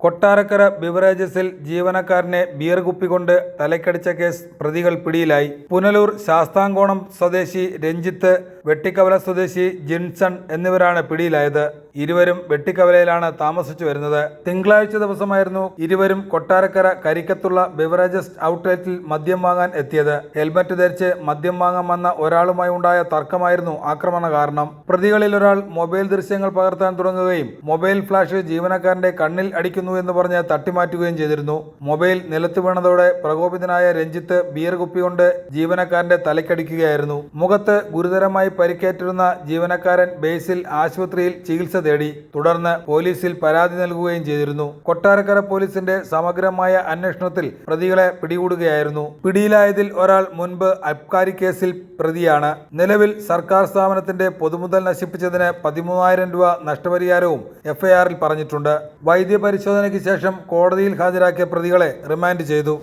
കൊട്ടാരക്കര ബിവറേജസിൽ ജീവനക്കാരനെ beer കുപ്പികൊണ്ട് തലക്കടിച്ച case പ്രതികൾ പിടിയിലായി. പുനലൂർ ശാസ്താംകോണം സ്വദേശി രഞ്ജിത്ത് വെട്ടിക്കവല സ്വദേശി ജിൻസൺ എന്നിവരാണ് പിടിയിലായത്. ഇരുവരും വെട്ടിക്കവലയിലാണ് താമസിച്ചു വരുന്നത്. തിങ്കളാഴ്ച ദിവസമായിരുന്നു ഇരുവരും കൊട്ടാരക്കര കരിക്കത്തുള്ള ബിവറേജസ് ഔട്ട്ലെറ്റിൽ മദ്യം വാങ്ങാൻ എത്തിയത്. ഹെൽമറ്റ് ധരിച്ച് മദ്യം വാങ്ങാൻ വന്ന ഒരാളുമായി ഉണ്ടായ തർക്കമായിരുന്നു ആക്രമണ കാരണം. പ്രതികളിൽ ഒരാൾ മൊബൈൽ ദൃശ്യങ്ങൾ പകർത്താൻ തുടങ്ങുകയും മൊബൈൽ ഫ്ലാഷ് ജീവനക്കാരന്റെ കണ്ണിൽ അടിക്കുന്നു എന്ന് പറഞ്ഞ് തട്ടിമാറ്റുകയും ചെയ്തിരുന്നു. മൊബൈൽ നിലത്ത് വീണതോടെ പ്രകോപിതനായ രഞ്ജിത്ത് ബിയർ കുപ്പി കൊണ്ട് ജീവനക്കാരന്റെ തലക്കടിക്കുകയായിരുന്നു മുഖത്ത് ഗുരുതരമായി പരിക്കേറ്റിരുന്ന ജീവനക്കാരൻ ബേസിൽ ആശുപത്രിയിൽ ചികിത്സ തേടി. തുടർന്ന് പോലീസിൽ പരാതി നൽകുകയും ചെയ്തിരുന്നു. കൊട്ടാരക്കര പോലീസിന്റെ സമഗ്രമായ അന്വേഷണത്തിൽ പ്രതികളെ പിടികൂടുകയായിരുന്നു. പിടിയിലായതിൽ ഒരാൾ മുൻപ് അബ്കാരി കേസിൽ പ്രതിയാണ്. നിലവിൽ സർക്കാർ സ്ഥാപനത്തിന്റെ പൊതുമുതൽ നശിപ്പിച്ചതിന് പതിമൂവായിരം രൂപ നഷ്ടപരിഹാരവും എഫ്ഐആറിൽ പറഞ്ഞിട്ടുണ്ട്. വൈദ്യപരിശോധനയ്ക്ക് ശേഷം കോടതിയിൽ ഹാജരാക്കിയ പ്രതികളെ റിമാൻഡ് ചെയ്തു.